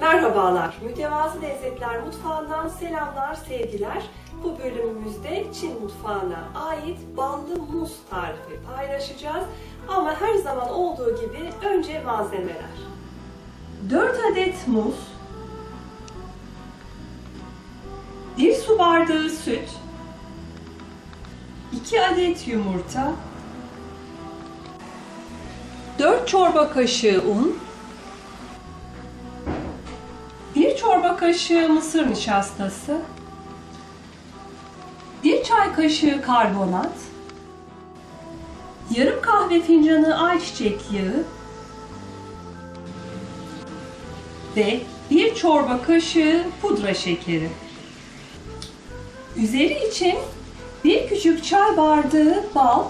Merhabalar, Mütevazı Lezzetler Mutfağı'ndan selamlar, sevgiler. Bu bölümümüzde Çin mutfağına ait ballı muz tarifi paylaşacağız. Ama her zaman olduğu gibi önce malzemeler. 4 adet muz, 1 su bardağı süt, 2 adet yumurta, 4 çorba kaşığı un, kaşığı mısır nişastası, 1 çay kaşığı karbonat, yarım kahve fincanı ayçiçek yağı ve 1 çorba kaşığı pudra şekeri. Üzeri için 1 küçük çay bardağı bal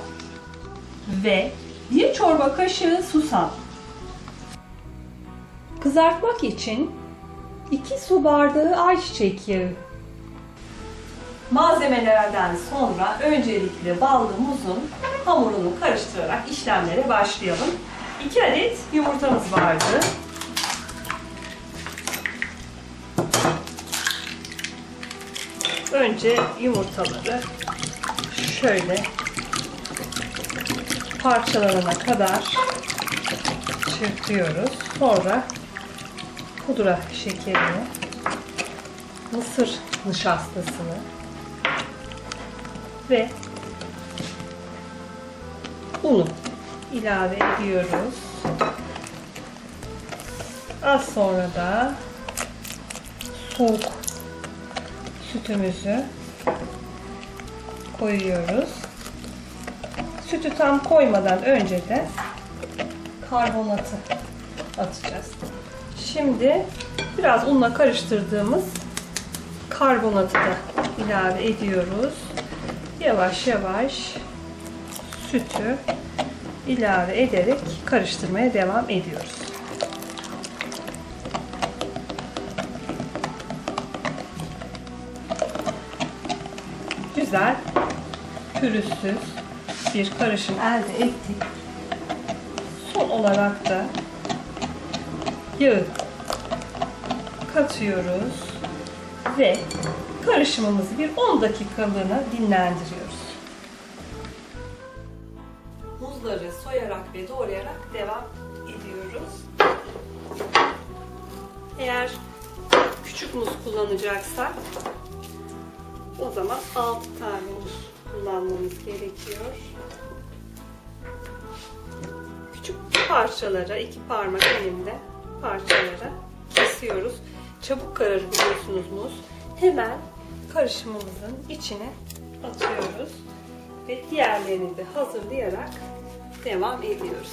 ve 1 çorba kaşığı susam. Kızartmak için 2 su bardağı ayçiçek yağı. Malzemelerden sonra öncelikle ballı muzun hamurunu karıştırarak işlemlere başlayalım. 2 adet yumurtamız vardı. Önce yumurtaları şöyle parçalarına kadar çırpıyoruz. Sonra pudra şekerini, mısır nişastasını ve unu ilave ediyoruz. Az sonra da soğuk sütümüzü koyuyoruz. Sütü tam koymadan önce de karbonatı atacağız. Şimdi biraz unla karıştırdığımız karbonatı da ilave ediyoruz. Yavaş yavaş sütü ilave ederek karıştırmaya devam ediyoruz. Güzel, pürüzsüz bir karışım elde ettik. Son olarak da yağı katıyoruz ve karışımımızı bir 10 dakikalığına dinlendiriyoruz. Muzları soyarak ve doğrayarak devam ediyoruz. Eğer küçük muz kullanacaksak o zaman 6 tane muz kullanmamız gerekiyor. Küçük parçalara, iki parmak elimde parçalara kesiyoruz. Çabuk kararır biliyorsunuz muz. Hemen karışımımızın içine atıyoruz ve diğerlerini de hazırlayarak devam ediyoruz.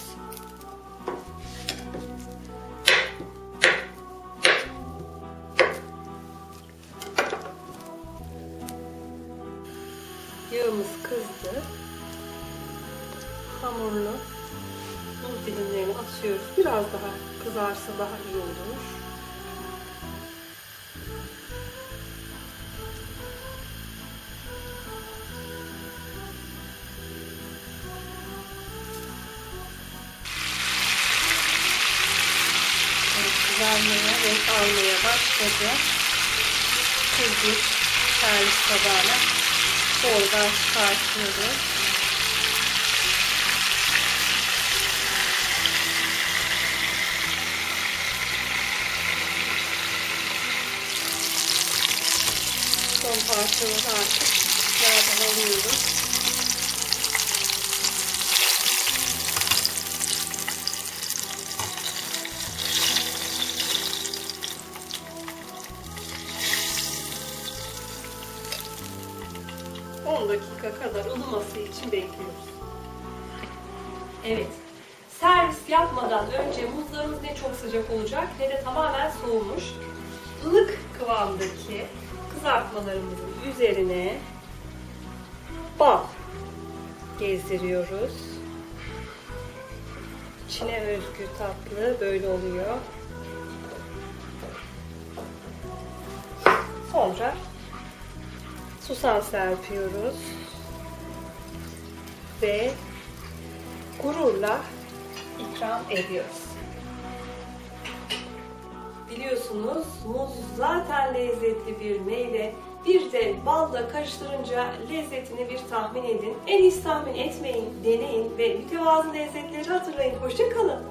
Yağımız kızdı. Hamurlu muz dilimlerini atıyoruz. Biraz daha kızarsa daha iyi olur. Kızarmaya, renk almaya başladı. Kızgın servis tabağına doğrudan çıkartıyoruz. Son parçaları artık yağdan alıyoruz. ...10 dakika kadar ılıması için bekliyoruz. Evet. Servis yapmadan önce muzlarımız ne çok sıcak olacak ne de tamamen soğumuş. ılık kıvamdaki kızartmalarımızın üzerine bal gezdiriyoruz. Çin'e özgü tatlı böyle oluyor. Sonra susam serpiyoruz. Ve gururla ikram ediyoruz. Biliyorsunuz muz zaten lezzetli bir meyve. Bir de balla karıştırınca lezzetini bir tahmin edin. En iyisi tahmin etmeyin, deneyin ve mütevazı lezzetleri hatırlayın. Hoşça kalın.